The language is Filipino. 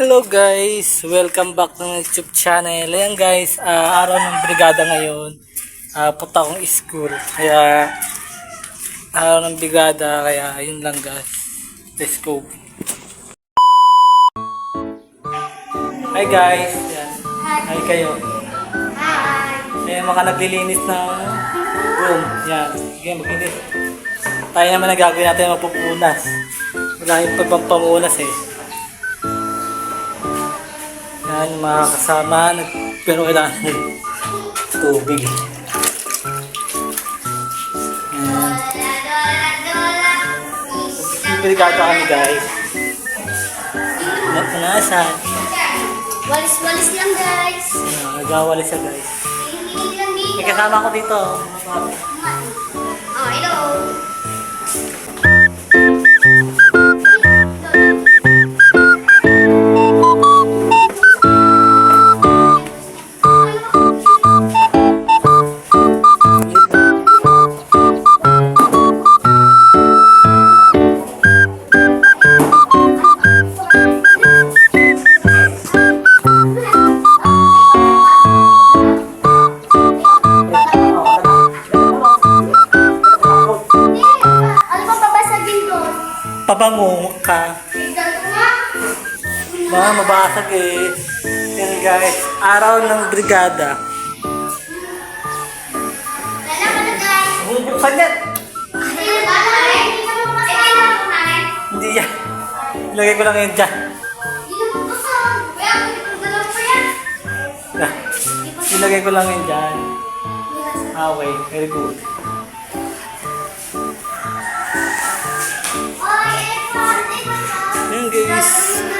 Hello guys! Welcome back to my YouTube channel. Ayan guys, ah, araw ng brigada ngayon. Ah, punta akong school. Kaya, araw ng brigada. Kaya, yun lang guys. Let's go. Hi guys! Ayan. Hi kayo. Ayan, mga naglilinis ng room. Yan. Sige, maglinis. Tayo naman ang gagawin natin mapupunas. Wala yung pagpampamunas eh. Yan, yung mga kasama. Pero kailangan ng tubig. Yan. Brigada kami guys. Napunasan. Walis-walis lang guys. Yan, Nagawali siya guys. May kasama ko dito. Pabango ka. Mga mabasag eh. Yan guys, araw ng brigada. Bubuksan yan. Hindi yan. Ilagay ko lang yan dyan. Ah, Ilagay ko lang yan dyan. Ah, okay, very good. peace.